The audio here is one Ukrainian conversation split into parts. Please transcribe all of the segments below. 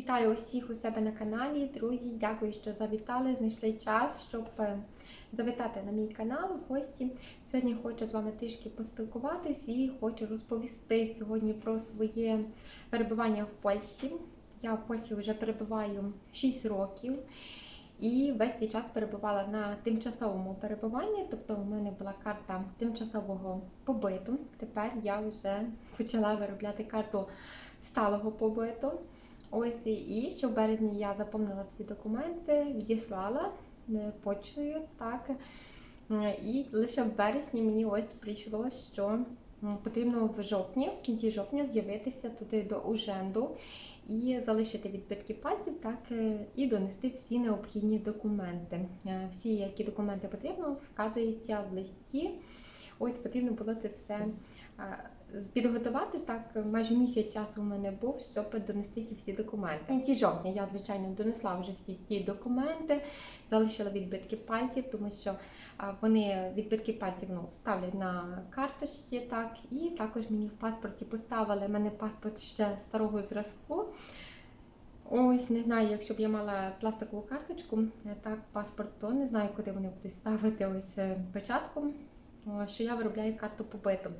Вітаю усіх у себе на каналі. Друзі, дякую, що завітали, знайшли час, щоб е, завітати на мій канал в гості. Сьогодні хочу з вами трішки поспілкуватись і хочу розповісти сьогодні про своє перебування в Польщі. Я в Польщі вже перебуваю 6 років. І весь цей час перебувала на тимчасовому перебуванні, тобто у мене була карта тимчасового побиту. Тепер я вже почала виробляти карту сталого побиту. Ось і ще в березні я заповнила всі документи, відіслала е, почтою, так. Е, І лише в вересні мені ось прийшло, що потрібно в жовтні, в кінці жовтня з'явитися туди до Уженду і залишити відбитки пальців, так е, і донести всі необхідні документи. Всі, які документи потрібно, вказується в листі. Ось потрібно було це все підготувати. Так майже місяць часу у мене був, щоб донести ті всі документи. В кінці жовтня я, звичайно, донесла вже всі ті документи, залишила відбитки пальців, тому що вони відбитки пальців ну, ставлять на карточці, так, і також мені в паспорті поставили. У мене паспорт ще старого зразку. Ось не знаю, якщо б я мала пластикову карточку, е, так, паспорт, то не знаю, куди вони будуть ставити ось е, печатку, о, що я виробляю карту побиту.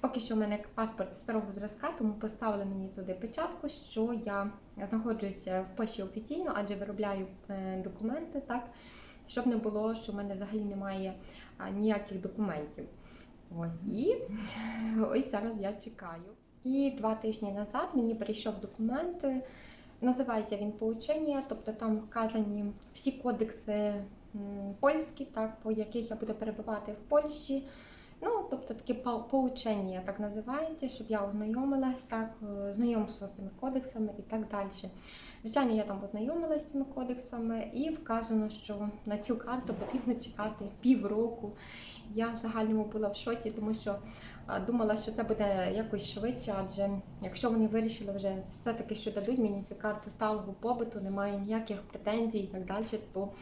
Поки що в мене паспорт старого зразка, тому поставили мені туди печатку, що я знаходжуся в Польщі офіційно, адже виробляю е, документи, так, щоб не було, що в мене взагалі немає ніяких документів. Ось і ось зараз я чекаю. І два тижні назад мені прийшов документ. е, Називається він поучення, тобто там вказані всі кодекси польські, так, по яких я буду перебувати в Польщі. Ну, тобто таке поучення так називається, щоб я ознайомилась, так, е, знайомство з цими кодексами і так далі. Звичайно, я там ознайомилася з цими кодексами і вказано, що на цю карту потрібно чекати півроку. Я в загальному була в шоці, тому що думала, що це буде якось швидше, адже якщо вони вирішили вже все-таки, що дадуть мені цю карту сталого побиту, немає ніяких претензій і так далі, то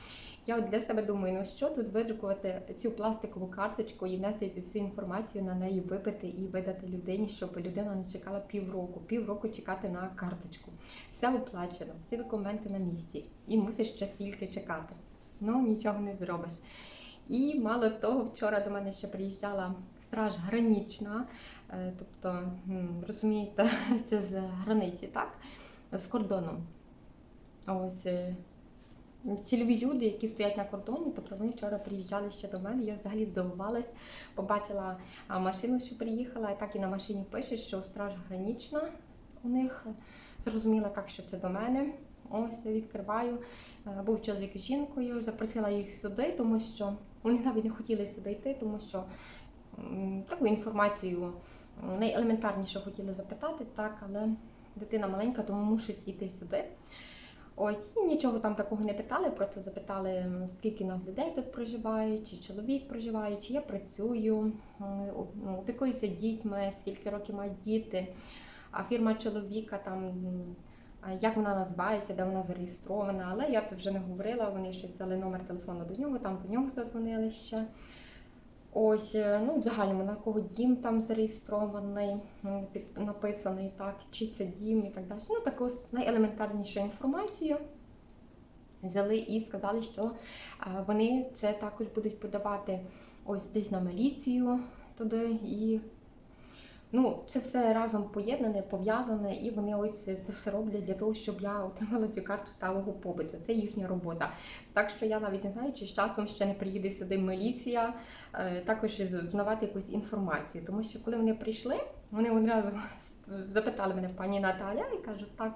я от для себе думаю, ну що тут видрукувати цю пластикову карточку і нести всю інформацію на неї, випити і видати людині, щоб людина не чекала півроку, півроку чекати на карточку. Все оплачено, всі документи на місці, і мусиш ще стільки чекати. Ну нічого не зробиш. І мало того, вчора до мене ще приїжджала страж гранічна, е, тобто, розумієте, це з границі, так? З кордоном. Ось е, цільові люди, які стоять на кордоні, тобто вони вчора приїжджали ще до мене. Я взагалі здивувалась, побачила машину, що приїхала, і так і на машині пише, що страж гранічна у них. Зрозуміла так, що це до мене. Ось відкриваю. Був чоловік з жінкою, запросила їх сюди, тому що вони навіть не хотіли сюди йти, тому що таку інформацію найелементарніше хотіли запитати, так, але дитина маленька, тому мусить йти сюди. Ось нічого там такого не питали, просто запитали, скільки нас людей тут проживає, чи чоловік проживає, чи я працюю, ну, опікуюся дітьми, скільки років мають діти, а фірма чоловіка там. Як вона називається, де вона зареєстрована, але я це вже не говорила. Вони ще взяли номер телефону до нього, там до нього задзвонили ще. Ось, е, ну, в загальному на кого дім там зареєстрований, під, написаний, так, чи це дім і так далі. Ну, таку найелементарнішу інформацію взяли і сказали, що вони це також будуть подавати ось десь на міліцію туди і. Ну, це все разом поєднане, пов'язане, і вони ось це все роблять для того, щоб я отримала цю карту сталого побиту. Це їхня робота. Так що я навіть не знаю, чи з часом ще не приїде сюди міліція, е, також знавати якусь інформацію. Тому що коли вони прийшли, вони одразу запитали мене пані Наталя і кажуть так.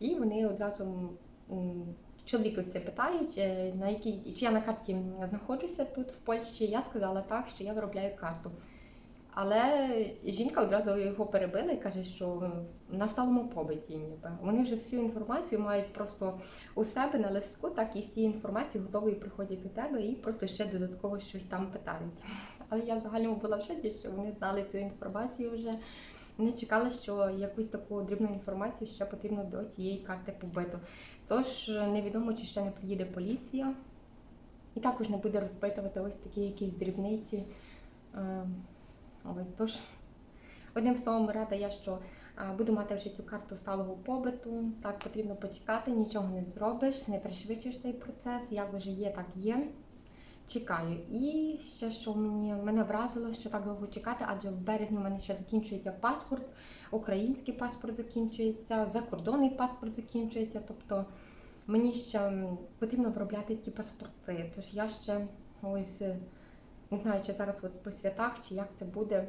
І вони одразу чоловік ось це питають, е, на якій чи я на карті знаходжуся тут в Польщі. Я сказала так, що я виробляю карту. Але жінка одразу його перебила і каже, що на сталому побиті ніби. Вони вже всю інформацію мають просто у себе на листку, так і з цією інформацією готові приходять до тебе і просто ще додатково щось там питають. Але я взагалі була в шоці, що вони знали цю інформацію вже. Вони чекали, що якусь таку дрібну інформацію ще потрібно до цієї карти побиту. Тож невідомо, чи ще не приїде поліція, і також не буде розпитувати ось такі якісь дрібниці. Ось тож, одним словом, рада я, що Буду мати вже цю карту сталого побиту. Так потрібно почекати, нічого не зробиш, не пришвидшиш цей процес. Як вже є, так є. Чекаю. І ще що мені мене вразило, що так довго чекати, адже в березні в мене ще закінчується паспорт, український паспорт закінчується, закордонний паспорт закінчується. Тобто мені ще потрібно виробляти ті паспорти. Тож я ще ось не знаю, чи зараз по святах, чи як це буде.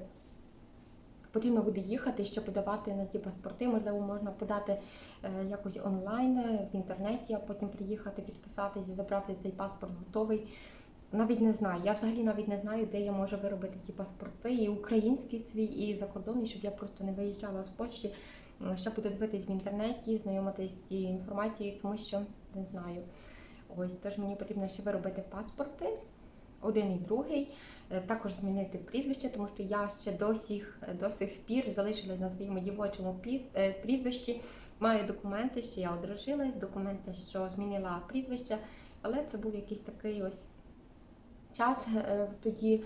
Потрібно буде їхати ще подавати на ті паспорти. Можливо, можна подати е, якось онлайн в інтернеті, а потім приїхати, підписатись і забрати цей паспорт готовий. Навіть не знаю. Я взагалі навіть не знаю, де я можу виробити ті паспорти, і український свій, і закордонний, щоб я просто не виїжджала з Польщі. Ще буду дивитись в інтернеті, знайомитись з цією інформацією, тому що не знаю. Ось тож мені потрібно ще виробити паспорти, один і другий. Е, Також змінити прізвище, тому що я ще до сих, до сих пір залишилась на своєму дівочому е, прізвищі. Маю документи, що я одружилась, документи, що змінила прізвище, але це був якийсь такий ось час. е, Тоді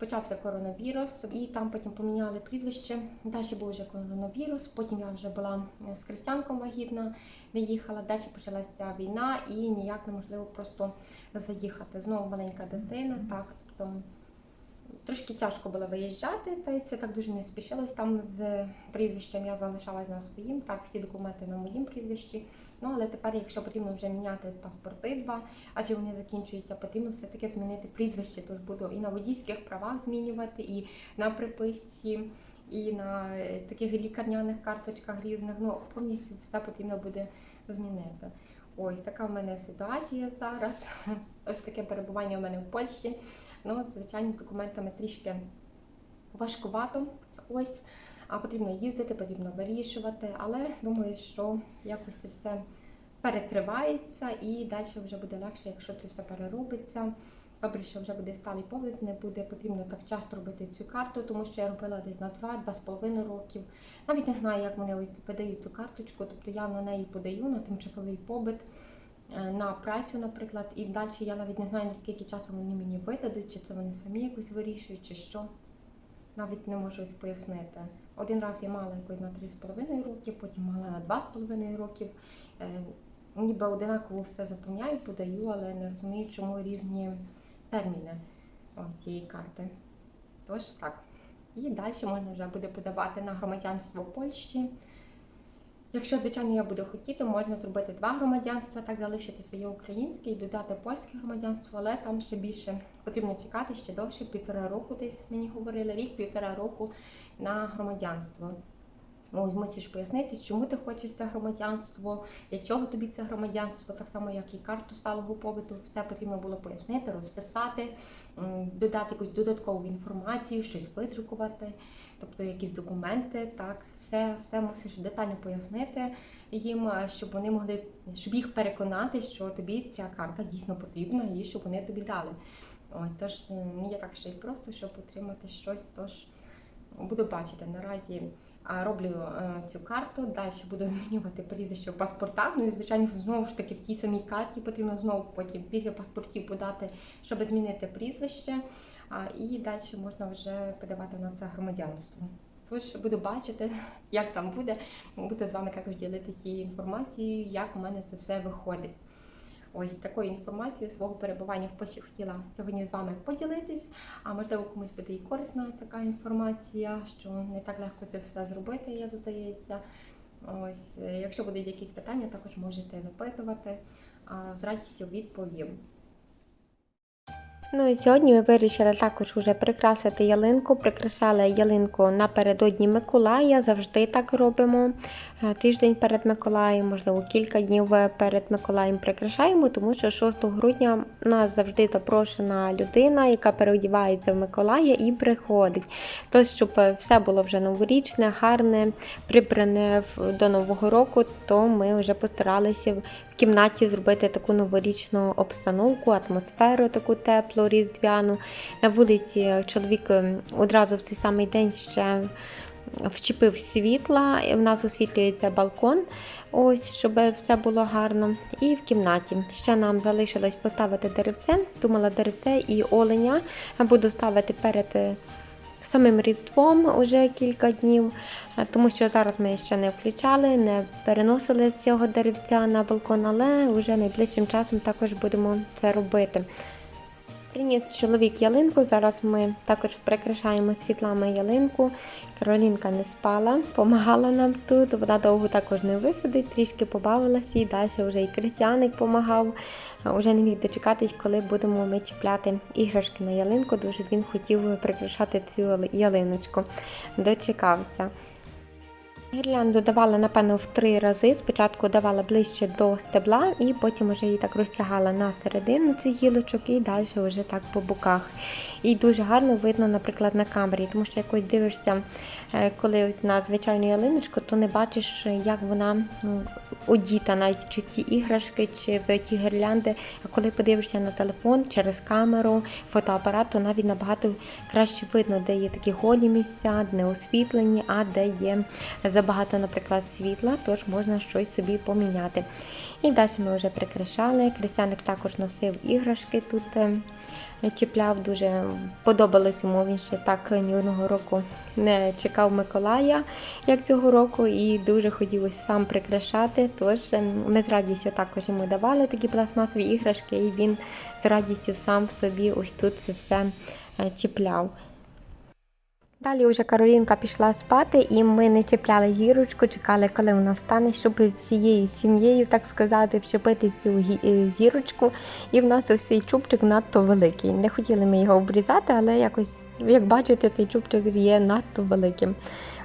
почався коронавірус, і там потім поміняли прізвище. Далі був вже коронавірус. Потім я вже була е, з Крістянком вагітна, не їхала. Далі почалася війна і ніяк неможливо просто заїхати. Знову маленька дитина, так тобто. Трошки тяжко було виїжджати, та це так дуже не спішилось. Там з прізвищем я залишалась на своїм, так, всі документи на моїм прізвищі. Ну але тепер, якщо потрібно вже міняти паспорти два, адже вони закінчуються, потрібно все-таки змінити прізвище. Тож буду і на водійських правах змінювати, і на приписці, і на е, таких лікарняних карточках різних. Ну, повністю все потрібно буде змінити. Ось така в мене ситуація зараз. Ось таке перебування в мене в Польщі. Ну, звичайно, з документами трішки важкувато. Ось, а потрібно їздити, потрібно вирішувати, але думаю, що якось це все перекривається і далі вже буде легше, якщо це все переробиться. Добре, що вже буде сталий погляд, не буде потрібно так часто робити цю карту, тому що я робила десь на 2-2,5 років. Навіть не знаю, як вони ось видають цю карточку, тобто я на неї подаю на тимчасовий побит на працю, наприклад, і далі я навіть не знаю, наскільки часу вони мені видадуть, чи це вони самі якось вирішують, чи що. Навіть не можу пояснити. Один раз я мала якось на 3,5 роки, потім мала на 2,5 років. Е, ніби одинаково все заповняю, подаю, але не розумію, чому різні терміни цієї карти. Тож так. І далі можна вже буде подавати на громадянство Польщі. Якщо, звичайно, я буду хотіти, можна зробити два громадянства, так залишити своє українське і додати польське громадянство, але там ще більше потрібно чекати ще довше, півтора року десь мені говорили, рік-півтора року на громадянство. Ось мусиш пояснити, чому ти хочеш це громадянство, для чого тобі це громадянство, так само, як і карту сталого побиту, все потрібно було пояснити, розписати, додати якусь додаткову інформацію, щось видрукувати, тобто якісь документи, так, все, все мусиш детально пояснити їм, е, щоб вони могли, щоб їх переконати, що тобі ця карта дійсно потрібна і щоб вони тобі дали. Ось, тож не є так ще й просто, щоб отримати щось, тож буду бачити наразі. Роблю е, цю карту, далі буду змінювати прізвище в паспортах. Ну і звичайно, знову ж таки в тій самій карті потрібно знову потім після паспортів подати, щоб змінити прізвище. І далі можна вже подавати на це громадянство. Тож буду бачити, як там буде. Буду з вами також ділитися цією інформацією, як у мене це все виходить. Ось такою інформацією свого перебування в Польщі хотіла сьогодні з вами поділитись. А можливо, комусь буде і корисна така інформація, що не так легко це все зробити, як здається. Ось, якщо будуть якісь питання, також можете запитувати. З радістю відповім. Ну і сьогодні ми вирішили також уже прикрасити ялинку. Прикрашали ялинку напередодні Миколая. Завжди так робимо. Е, Тиждень перед Миколаєм, можливо, кілька днів перед Миколаєм прикрашаємо, тому що 6 грудня у нас завжди запрошена людина, яка переодівається в Миколая і приходить. Тож, щоб все було вже новорічне, гарне, прибране до Нового року, то ми вже постаралися в кімнаті зробити таку новорічну обстановку, атмосферу таку теплу, різдвяну. На вулиці чоловік ем, одразу в цей самий день ще вчепив світла, в нас освітлюється балкон, ось, щоб все було гарно. І в кімнаті ще нам залишилось поставити деревце. Думала, деревце і оленя буду ставити перед е, самим Різдвом уже кілька днів, е, тому що зараз ми ще не включали, не переносили цього деревця на балкон, але вже найближчим часом також будемо це робити. Приніс чоловік ялинку. Зараз ми також прикрашаємо світлами ялинку. Каролінка не спала, допомагала нам тут. Вона довго також не висадить, трішки побавилася і далі вже і Крistяник допомагав. Уже не міг дочекатись, коли будемо ми чіпляти іграшки на ялинку. Дуже він хотів прикрашати цю ялиночку. Дочекався. Гірлянду давала, напевно, в три рази. Спочатку давала ближче до стебла, і потім вже її так розтягала на середину цих гілочок і далі вже так по боках. І дуже гарно видно, наприклад, на камері, тому що якось дивишся, е, коли на звичайну ялиночку, то не бачиш, як вона одіта, навіть чи ті іграшки, чи в ті гірлянди. А коли подивишся на телефон через камеру, фотоапарат, то навіть набагато краще видно, де є такі голі місця, не освітлені, а де є забагато, наприклад, світла, тож можна щось собі поміняти. І далі ми вже прикрашали. Крістяник також носив іграшки тут. Чіпляв дуже подобалось йому. Він ще так ні одного року не чекав Миколая, як цього року, і дуже хотілося сам прикрашати. Тож е, ми з радістю також йому давали такі пластмасові іграшки, і він з радістю сам в собі ось тут це все е, чіпляв. Далі вже Каролінка пішла спати, і ми не чіпляли зірочку, чекали, коли вона встане, щоб всією сім'єю, так сказати, вчепити цю е, зірочку. І в нас ось цей чубчик надто великий. Не хотіли ми його обрізати, але якось, як бачите, цей чубчик є надто великим.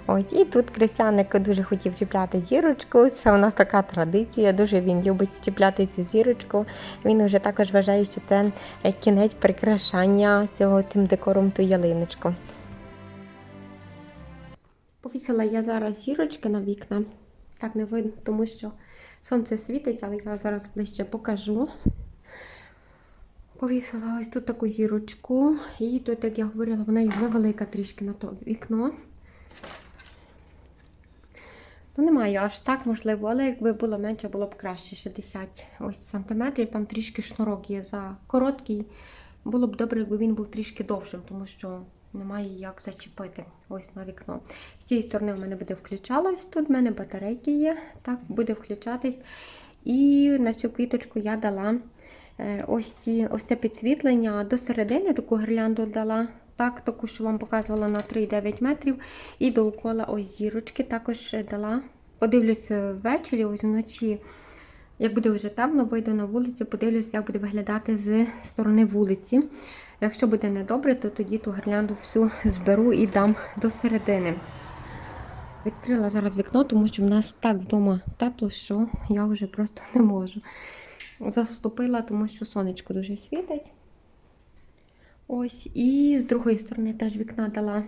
Ось і тут Крістяник дуже хотів чіпляти зірочку. Це у нас така традиція. Дуже він любить чіпляти цю зірочку. Він вже також вважає, що це е, кінець прикрашання цього цим декором ту ялиночку. Повісила я зараз зірочки на вікна. Так не видно, тому що сонце світить, але я зараз ближче покажу. Повісила ось тут таку зірочку. І тут, як я говорила, вона є невелика трішки на то вікно. Ну, немає аж так можливо, але якби було менше, було б краще 60 ось сантиметрів. Там трішки шнурок є за короткий. Було б добре, якби він був трішки довшим, тому що немає як зачепити ось на вікно. З цієї сторони в мене буде включалось. Тут в мене батарейки є, так, буде включатись. І на цю квіточку я дала е, ось, ці, ось це підсвітлення до середини, таку гірлянду дала. Так, таку, що вам показувала на 3,9 метрів. І довкола ось зірочки також дала. Подивлюся ввечері, ось вночі. Як буде вже темно, вийду на вулицю, подивлюся, як буде виглядати з сторони вулиці. Якщо буде недобре, то тоді ту гірлянду всю зберу і дам до середини. Відкрила зараз вікно, тому що в нас так вдома тепло, що я вже просто не можу. Заступила, тому що сонечко дуже світить. Ось, і з другої сторони теж вікна дала.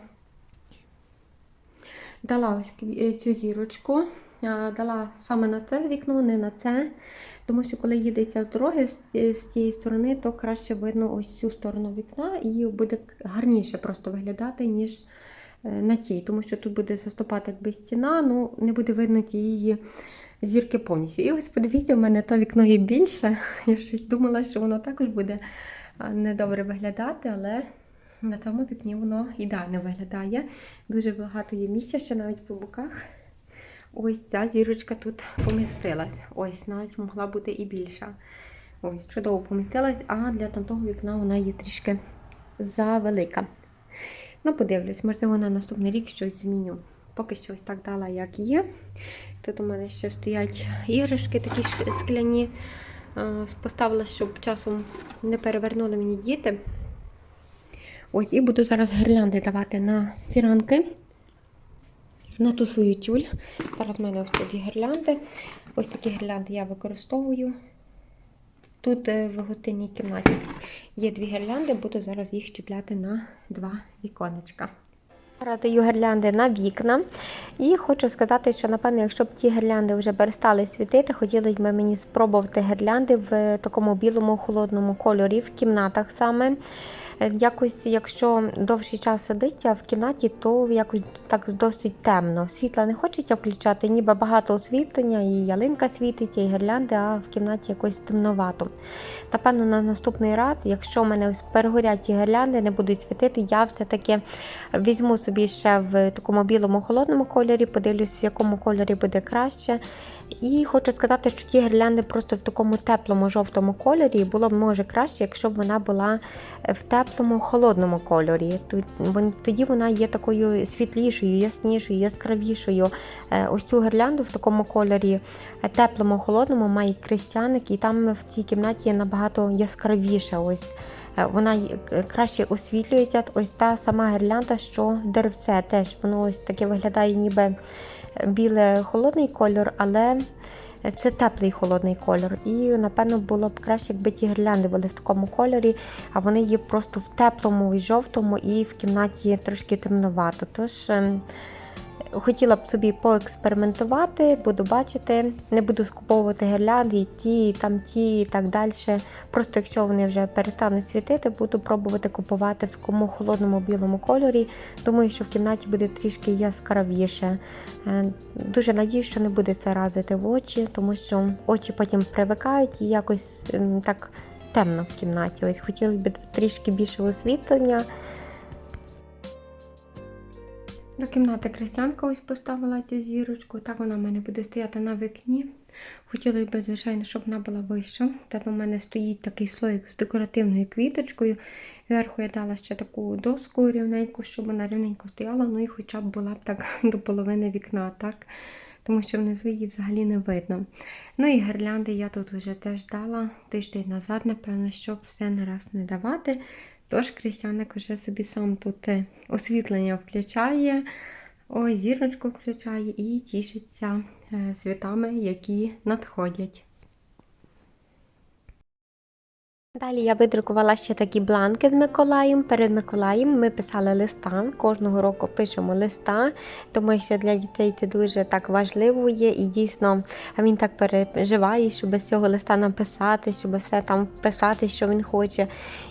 Дала ось е, цю зірочку. Дала саме на це вікно, не на це. Тому що коли їдеться з дороги з тієї сторони, то краще видно ось цю сторону вікна і буде гарніше просто виглядати, ніж е, на тій. Тому що тут буде заступати якби стіна, ну не буде видно тієї зірки повністю. І ось подивіться, в мене то вікно є більше. Я щось думала, що воно також буде недобре виглядати, але на цьому вікні воно ідеально виглядає. Дуже багато є місця, ще навіть по боках. Ось ця зірочка тут помістилась. Ось навіть могла бути і більша. Ось, чудово помістилась, а для тамтого вікна вона є трішки завелика. Ну, подивлюсь, можливо, на наступний рік щось зміню. Поки що ось так дала, як є. Тут у мене ще стоять іграшки такі скляні. Е, Поставила, щоб часом не перевернули мені діти. Ось, і буду зараз гірлянди давати на фіранки. На ту свою тюль. Зараз в мене ось тут є гірлянди. Ось такі гірлянди я використовую. Тут е, в гостинній кімнаті є дві гірлянди, буду зараз їх чіпляти на два віконечка. Даю гірлянди на вікна. І хочу сказати, що напевно, якщо б ті гірлянди вже перестали світити, хотіли б мені спробувати гірлянди в такому білому холодному кольорі в кімнатах саме. Е, Якось, якщо довший час сидиться в кімнаті, то якось так досить темно. Світла не хочеться включати, ніби багато освітлення, і ялинка світить, і гірлянди, а в кімнаті якось темновато. Напевно, на наступний раз, якщо в мене перегорять ті гірлянди, не будуть світити, я все-таки візьму собі ще в такому білому холодному кольорі, подивлюсь, в якому кольорі буде краще. І хочу сказати, що ті гірлянди просто в такому теплому жовтому кольорі було б може краще, якщо б вона була в теплому холодному кольорі. Тоді вона є такою світлішою, яснішою, яскравішою. Е, Ось цю гірлянду в такому кольорі е, теплому, холодному має крестяник, і там в цій кімнаті є набагато яскравіше. Ось Е, вона краще освітлюється. Ось та сама гірлянда, що деревце теж. Воно ось таке виглядає, ніби е, біле холодний кольор, але це теплий холодний кольор. І напевно було б краще, якби ті гірлянди були в такому кольорі, а вони є просто в теплому і жовтому, і в кімнаті трошки темновато. Тож. Хотіла б собі поекспериментувати, буду бачити, не буду скуповувати гірлянди, ті, там ті, і так далі. Просто якщо вони вже перестануть світити, буду пробувати купувати в такому холодному білому кольорі. Думаю, що в кімнаті буде трішки яскравіше. Е, Дуже надію, що не буде це разити в очі, тому що очі потім привикають і якось ем, так темно в кімнаті. Ось хотіли б трішки більше освітлення. До кімнати Крістянка ось поставила цю зірочку. Так вона в мене буде стояти на вікні. Хотілося б, звичайно, щоб вона була вища. Та у мене стоїть такий слоїк з декоративною квіточкою. Зверху я дала ще таку доску рівненьку, щоб вона рівненько стояла, ну і хоча б була б так до половини вікна, так? Тому що внизу її взагалі не видно. Ну і гірлянди я тут вже теж дала тиждень назад, напевно, щоб все на раз не давати. Тож Крістяник вже собі сам тут е, освітлення включає, ой, зірочку включає і тішиться е, світами, які надходять. Далі я видрукувала ще такі бланки з Миколаєм. Перед Миколаєм ми писали листа. Кожного року пишемо листа, тому що для дітей це дуже так важливо є. І дійсно він так переживає, щоб з цього листа написати, щоб все там вписати, що він хоче.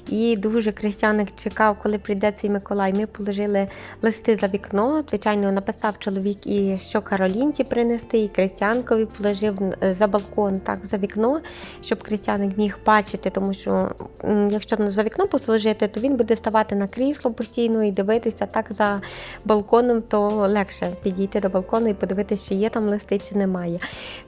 І дуже Крістяник чекав, коли прийде цей Миколай. Ми положили листи за вікно. Звичайно, написав чоловік і що Каролінці принести, і Крістянкові положив е, за балкон, так за вікно, щоб Крістяник міг бачити, тому що якщо за вікно посложити, то він буде вставати на крісло постійно і дивитися так за балконом, то легше підійти до балкону і подивитися, чи є там листи, чи немає.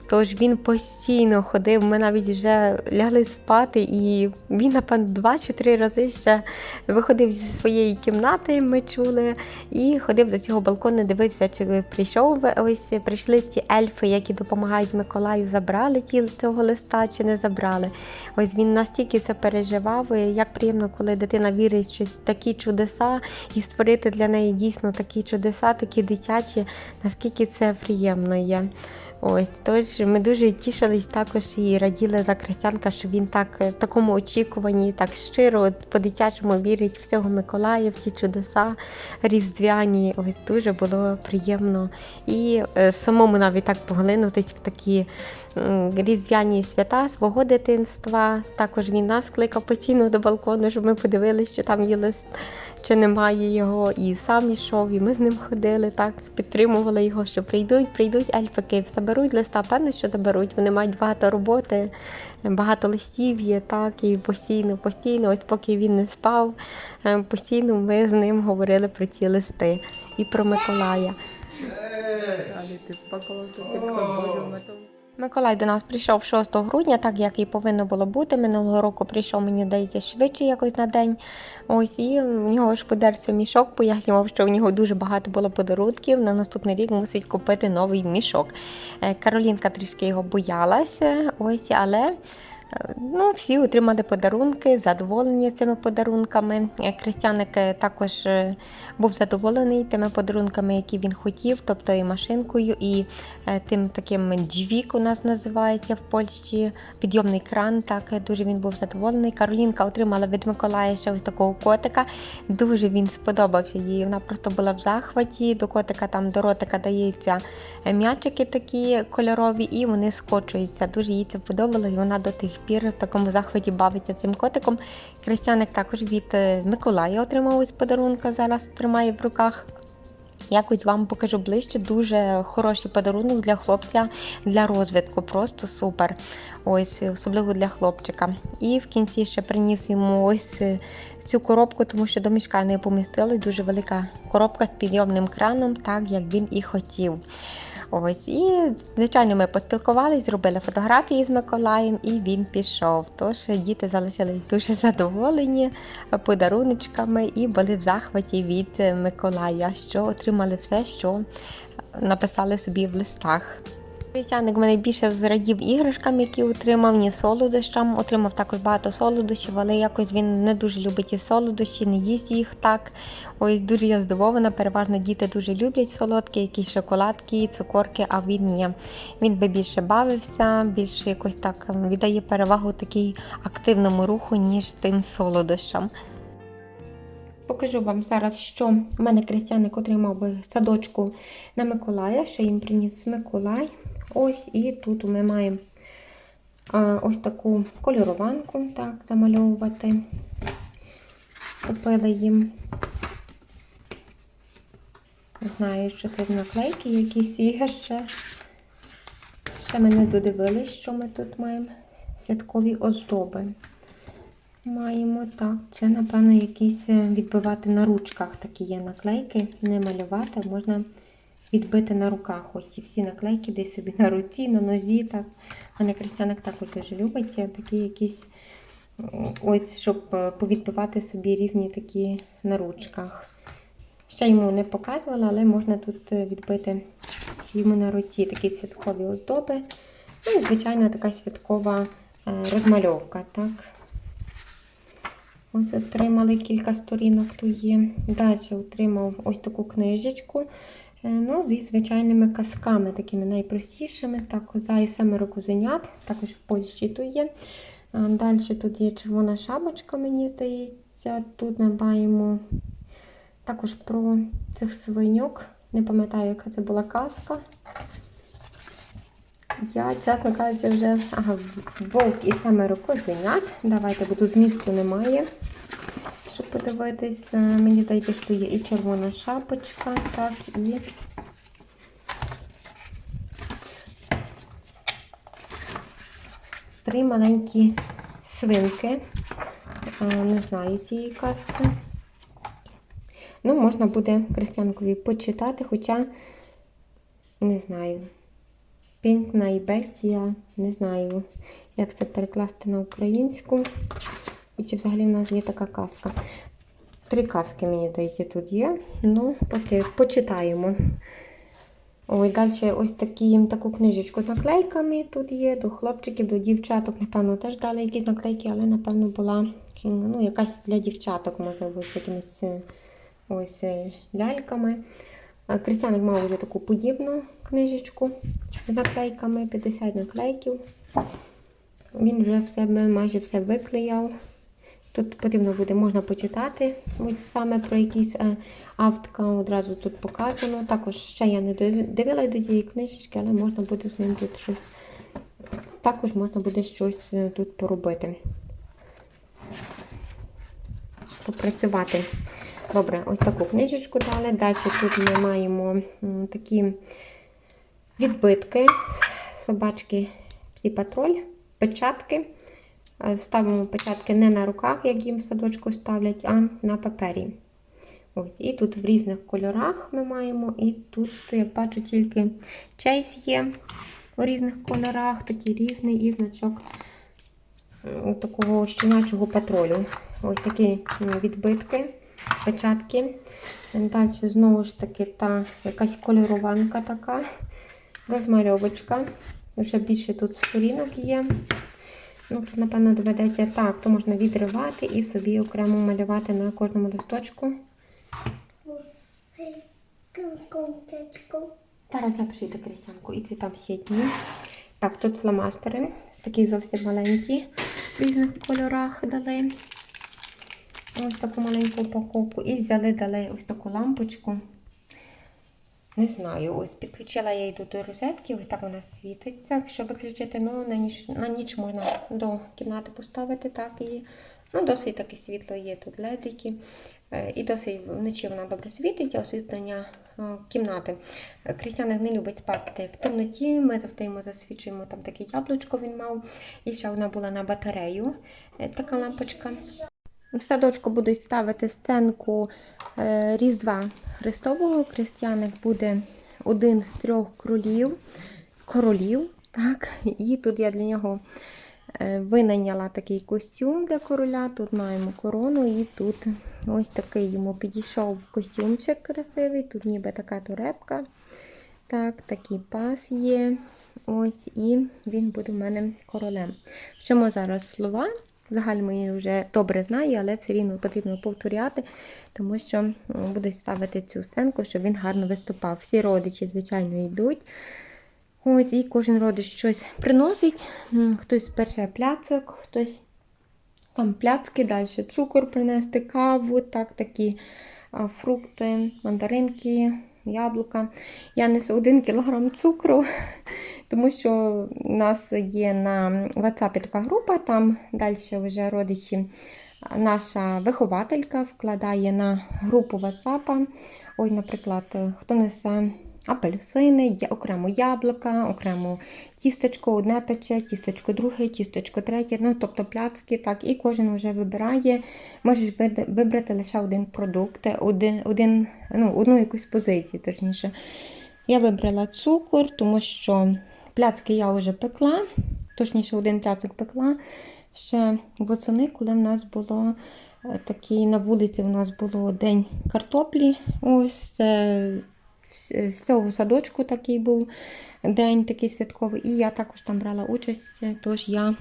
Тож він постійно ходив. Ми навіть вже лягли спати, і він, напевно, два чи три рази ще виходив зі своєї кімнати, ми чули, і ходив до цього балкону, дивився, чи прийшов ось прийшли ті ельфи, які допомагають Миколаю, забрали ті цього листа чи не забрали. Ось він настільки це переживав. Як приємно, коли дитина вірить, що такі чудеса, і створити для неї дійсно такі чудеса, такі дитячі, наскільки це приємно є. Ось тож ми дуже тішились також і раділи за Крестянка, що він так е, в такому очікуванні, так щиро, по-дитячому вірить в цього Миколая, в ці чудеса різдвяні. Ось дуже було приємно. І е, самому навіть так поглинутись в такі різдвяні свята свого дитинства. Також він нас кликав постійно до балкону, щоб ми подивилися, що там є лист, чи немає його. І сам ішов, і ми з ним ходили, так підтримували його, що прийдуть, прийдуть ельфики, заберуть листа, певно, що заберуть. Вони мають багато роботи, багато листів є, так, і постійно, постійно, ось поки він не спав, е, постійно ми з ним говорили про ці листи і про Миколая. Миколай до нас прийшов 6 грудня, так як і повинно було бути. Минулого року прийшов, мені здається, швидше якось на день. Ось і в нього ж подерся мішок, пояснював, що в нього дуже багато було подарунків. На наступний рік мусить купити новий мішок. Е, Каролінка трішки його боялася, ось, але Ну, всі отримали подарунки, задоволені цими подарунками. Е, е, також е, був задоволений тими подарунками, які він хотів, тобто і машинкою, і е, тим таким джвік у нас називається в Польщі, підйомний кран. Так, дуже він був задоволений. Каролінка отримала від Миколая ще ось такого котика. Дуже він сподобався їй. Вона просто була в захваті. До котика там до ротика дається м'ячики такі кольорові, і вони скочуються. Дуже їй це подобалось. Вона до тих пір в такому захваті бавиться цим котиком. Крістяник також від е, Миколая отримав ось подарунка. Зараз тримає в руках. Якось вам покажу ближче. Дуже хороший подарунок для хлопця для розвитку. Просто супер. Ось, особливо для хлопчика. І в кінці ще приніс йому ось е, цю коробку, тому що до мішка не помістили. Дуже велика коробка з підйомним краном, так як він і хотів. Ось, і, звичайно, ми поспілкувалися, зробили фотографії з Миколаєм, і він пішов. Тож діти залишились дуже задоволені подаруночками і були в захваті від Миколая, що отримали все, що написали собі в листах. Крістяник мене більше зрадів іграшкам, які отримав, ні солодощам. Отримав також багато солодощів, але якось він не дуже любить ті солодощі, не їсть їх так. Ось дуже я здивована. Переважно діти дуже люблять солодкі, якісь шоколадки, цукорки, а він ні. Він би більше бавився, більше якось так віддає перевагу такій активному руху, ніж тим солодощам. Покажу вам зараз, що в мене крестяник отримав би садочку на Миколая, ще їм приніс Миколай. Ось і тут ми маємо ось таку кольорованку так, замальовувати. Купили їм. Не знаю, що це наклейки якісь є ще. Ще ми не додивились, що ми тут маємо. Святкові оздоби. Маємо так. Це, напевно, якісь е, відбивати на ручках такі є наклейки. Не малювати, можна відбити на руках. Ось ці всі наклейки десь собі на руці, на нозі. Так. Мене Крістяник також дуже любить. Такі якісь, ось, щоб е, повідбивати собі різні такі на ручках. Ще йому не показувала, але можна тут е, відбити йому на руці такі святкові оздоби. Ну і, звичайно, така святкова е, розмальовка. так. Ось отримали кілька сторінок тут є. Далі отримав ось таку книжечку. Е, Ну, зі звичайними казками, такими найпростішими. Так, коза і семеро козенят, також в Польщі тут є. Далі тут є червона шапочка, мені здається. Тут ми маємо також про цих свиньок. Не пам'ятаю, яка це була казка. Я, чесно кажучи, вже ага, вовк і семеро козенят. Давайте, бо тут змісту немає. Щоб подивитись, Е, мені здається, що є і червона шапочка, так, і. Три маленькі свинки. Е, Не знаю цієї казки. Ну, можна буде Крестянкові почитати, хоча не знаю. Пінтна і бестія, не знаю, як це перекласти на українську. І чи взагалі в нас є така казка. Три казки, мені здається, тут є. Ну, поки почитаємо. Ой, далі ось такі, таку книжечку з наклейками тут є. До хлопчиків, до дівчаток, напевно, теж дали якісь наклейки, але, напевно, була ну, якась для дівчаток, можливо, з якимись е, ось е, ляльками. Крістяник мав вже таку подібну книжечку з наклейками, 50 наклейків. Він вже в себе майже все виклеяв. Тут потрібно буде, можна почитати ось саме про якісь е, автка, одразу тут показано. Також ще я не дивилася до цієї книжечки, але можна буде з ним тут щось. Також можна буде щось е, тут поробити. Попрацювати. Добре, ось таку книжечку дали. Далі тут ми маємо такі відбитки, собачки і патруль, печатки. Е, Ставимо печатки не на руках, як їм в садочку ставлять, а на папері. Ось, І тут в різних кольорах ми маємо. І тут, я бачу, тільки чейс є у різних кольорах, такий різний і значок е, такого щенячого патрулю. Ось такі відбитки, печатки. Далі знову ж таки та якась кольорованка така, розмальовочка. Вже більше тут сторінок є. Ну, тут, напевно, доведеться так, то можна відривати і собі окремо малювати на кожному листочку. Зараз я пишу за крестянку, і ці там сітні. Так, тут фломастери, такі зовсім маленькі, в різних кольорах дали. Ось таку маленьку упаковку. І взяли, дали ось таку лампочку. Не знаю, ось підключила я її до розетки, ось так вона світиться. Якщо виключити, ну на ніч, на ніч можна до кімнати поставити, так і ну, досить таке світло є тут ледики. Е, І досить вночі вона добре світить, а освітлення е, кімнати. Е, Крістяник не любить спати в темноті. Ми завжди йому засвічуємо там таке яблучко він мав. І ще одна була на батарею. Така лампочка. В садочку будуть ставити сценку Різдва Христового. Крістяник буде один з трьох кролів, королів. Так? І тут я для нього е, винайняла такий костюм для короля. Тут маємо корону, і тут ось такий йому підійшов костюмчик красивий. Тут ніби така турепка. Так, такий пас є. Ось, і він буде в мене королем. Вчимо зараз слова. Загально її вже добре знаю, але все рівно потрібно повторяти, тому що будуть ставити цю сценку, щоб він гарно виступав. Всі родичі, звичайно, йдуть. Ось, і кожен родич щось приносить. Хтось перше пляцок, хтось там пляцки, далі цукор принести, каву, так, такі фрукти, мандаринки, яблука. Я несу 1 кг цукру, тому що у нас є на WhatsApp така група, там далі вже родичі. Наша вихователька вкладає на групу WhatsApp. Ой, наприклад, хто несе апельсини, окремо яблука, окремо тістечко одне пече, тістечко друге, тістечко третє, ну тобто пляцки, так, і кожен вже вибирає. Можеш вибрати лише один продукт, один, один, ну, одну якусь позицію, точніше. Я вибрала цукор, тому що пляцки я вже пекла, точніше, один пляцок пекла. Ще восени, коли в нас було е, такий на вулиці, у нас було день картоплі. Ось е, всього садочку такий був день такий святковий. І я також там брала участь, е, тож я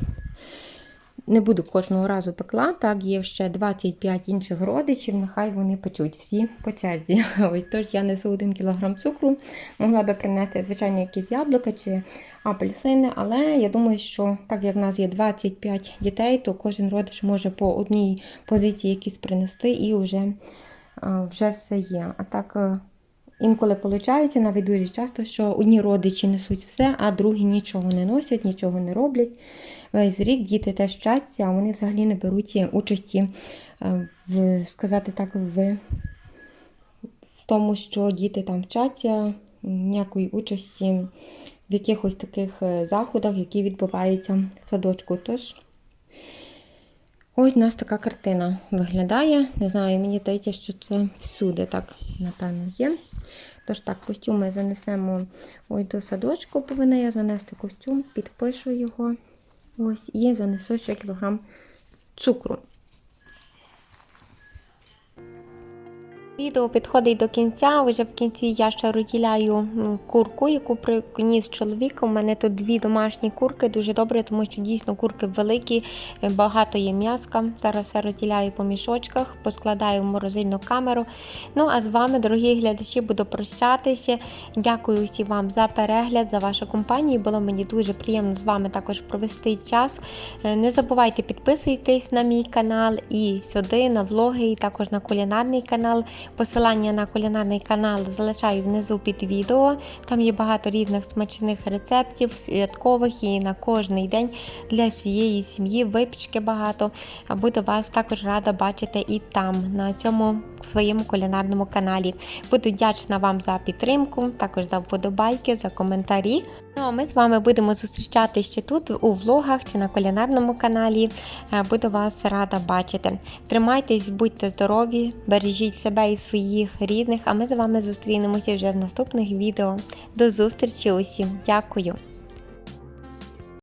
не буду кожного разу пекла. Так, є ще 25 інших родичів, нехай вони печуть всі по черзі. Ось тож я несу 1 кг цукру. Могла би принести, звичайно, якісь яблука чи апельсини, але я думаю, що так як в нас є 25 дітей, то кожен родич може по одній позиції якісь принести і вже, е, вже все є. А так. Е, Інколи виходить, навіть дуже часто, що одні родичі несуть все, а другі нічого не носять, нічого не роблять. Весь рік діти теж вчаться, а вони взагалі не беруть участі е, в, сказати так, в, в тому, що діти там вчаться, ніякої участі в якихось таких е, заходах, які відбуваються в садочку. Тож ось у нас така картина виглядає. Не знаю, мені здається, що це всюди так, напевно, є. Тож так, костюми занесемо ось до садочку, повинна я занести костюм, підпишу його. Ось, і занесу ще кілограм цукру. Відео підходить до кінця. Вже в кінці я ще розділяю курку, яку приніс чоловік. У мене тут дві домашні курки, дуже добре, тому що дійсно курки великі, е, багато є м'яска. Зараз все розділяю по мішочках, поскладаю в морозильну камеру. Ну а з вами, дорогі глядачі, буду прощатися. Дякую усім вам за перегляд, за вашу компанію. Було мені дуже приємно з вами також провести час. Е, Не забувайте підписуйтесь на мій канал і сюди на влоги, і також на кулінарний канал. Посилання на кулінарний канал залишаю внизу під відео. Там є багато різних смачних рецептів, святкових і на кожний день для всієї сім'ї. Випічки багато. Буду вас також рада бачити і там, на цьому своєму кулінарному каналі. Буду вдячна вам за підтримку, також за вподобайки, за коментарі. Ну а ми з вами будемо зустрічати ще тут у влогах чи на кулінарному каналі. Е, Буду вас рада бачити. Тримайтесь, будьте здорові, бережіть себе і своїх рідних. А ми з вами зустрінемося вже в наступних відео. До зустрічі усім. Дякую!